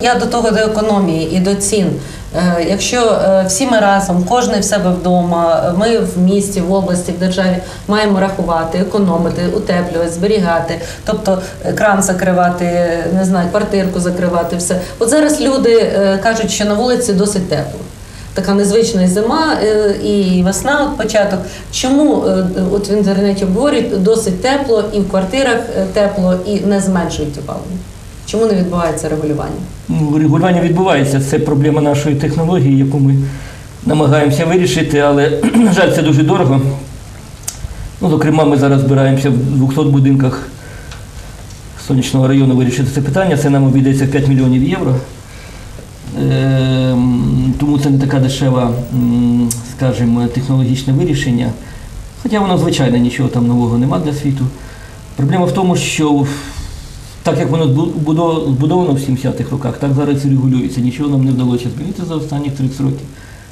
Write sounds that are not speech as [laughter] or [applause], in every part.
Я до того до економії і до цін. Е, Якщо е, всі ми разом, кожен в себе вдома, ми в місті, в області, в державі маємо рахувати, економити, утеплювати, зберігати, тобто кран закривати, не знаю, квартирку закривати, все. От зараз люди е, кажуть, що на вулиці досить тепло. Така незвична зима е, і весна, от початок. Чому е, от в інтернеті обговорюють досить тепло, і в квартирах е, тепло, і не зменшують опалення? Чому не відбувається регулювання? Ну, Регулювання відбувається. Це проблема нашої технології, яку ми намагаємося вирішити, але, [clears throat] на жаль, це дуже дорого. Ну, зокрема, ми зараз збираємося в 200 будинках сонячного району вирішити це питання. Це нам обійдеться в 5 мільйонів євро. Ем, Тому це не така дешева, скажімо, технологічне вирішення. Хоча воно, звичайно, нічого там нового нема для світу. Проблема в тому, що так як воно збу- збудовано в 70-х роках, так зараз і регулюється. Нічого нам не вдалося змінити за останні 30 років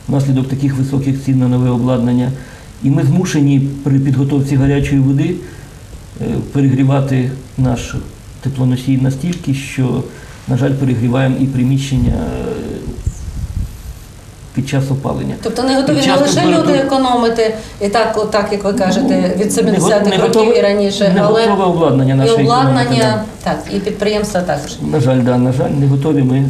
внаслідок таких високих цін на нове обладнання. І ми змушені при підготовці гарячої води е, перегрівати наш теплоносій настільки, що, на жаль, перегріваємо і приміщення е, під час опалення. Тобто не готові не лише люди економити, і так, от так як ви кажете, від Не 70-х років і раніше, не але готове обладнання і обладнання, економіки, обладнання, так, і підприємства також. На жаль, да, на жаль, не готові ми.